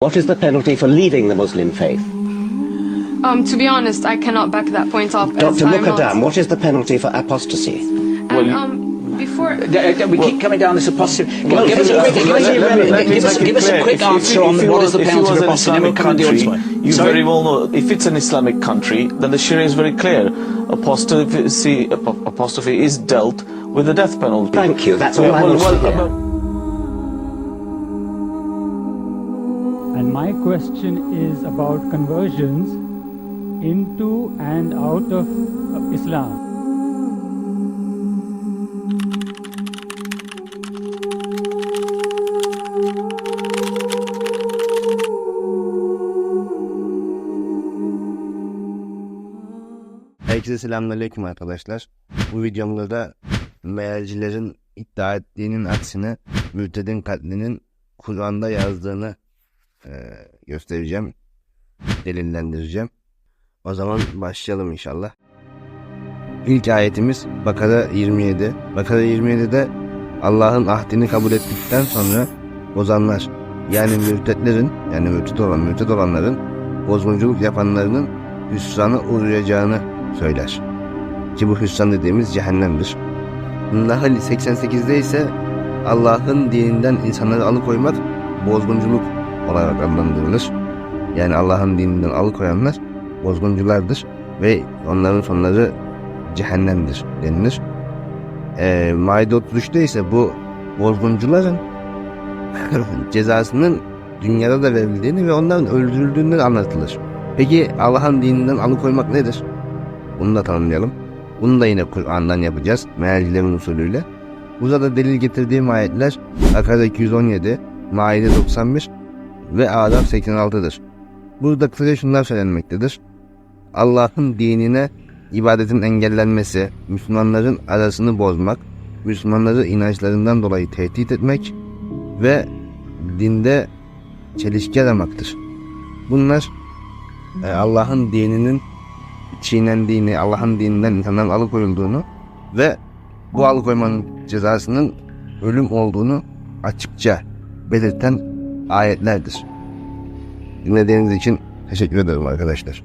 What is the penalty for leaving the Muslim faith? Um, to be honest, I cannot back that point up. Dr. Mukadam, what is the penalty for apostasy? And, um, before. We keep coming down this apostasy. Well, give us a quick, give us a- let me- let me give us- make it give us a quick If- if- answer if on you what is was- the penalty for apostasy. Then we Islamic come on the country. You Sorry? very well know if it's an Islamic country, then the Sharia is very clear. Apostasy, ap- apostasy is dealt with the death penalty. Thank you, that's all I well, wanted to And my question is about conversions into and out of uh, Islam. Herkese selamünaleyküm arkadaşlar. Bu videomda da mealcilerin iddia ettiğinin aksine mürtedin katlinin Kur'an'da yazdığını e, göstereceğim. Delillendireceğim. O zaman başlayalım inşallah. İlk ayetimiz Bakara 27. Bakara 27'de Allah'ın ahdini kabul ettikten sonra bozanlar yani mürtetlerin yani mürtet olan mürtet olanların bozgunculuk yapanlarının hüsrana uğrayacağını söyler. Ki bu hüsran dediğimiz cehennemdir. Nahl 88'de ise Allah'ın dininden insanları alıkoymak bozgunculuk olarak adlandırılır. Yani Allah'ın dininden alıkoyanlar bozgunculardır ve onların sonları cehennemdir denilir. Ee, Maide 33'te ise bu bozguncuların cezasının dünyada da verildiğini ve onların öldürüldüğünü anlatılır. Peki Allah'ın dininden alıkoymak nedir? Bunu da tanımlayalım. Bunu da yine Kur'an'dan yapacağız. Mealcilerin usulüyle. Burada da delil getirdiğim ayetler Bakara 217, Maide 91 ve Araf 86'dır. Burada kısaca şunlar söylenmektedir. Allah'ın dinine ibadetin engellenmesi, Müslümanların arasını bozmak, Müslümanları inançlarından dolayı tehdit etmek ve dinde çelişki aramaktır. Bunlar e, Allah'ın dininin çiğnendiğini, Allah'ın dininden insanların alıkoyulduğunu ve bu alıkoymanın cezasının ölüm olduğunu açıkça belirten ayetlerdir. Dinlediğiniz için teşekkür ederim arkadaşlar.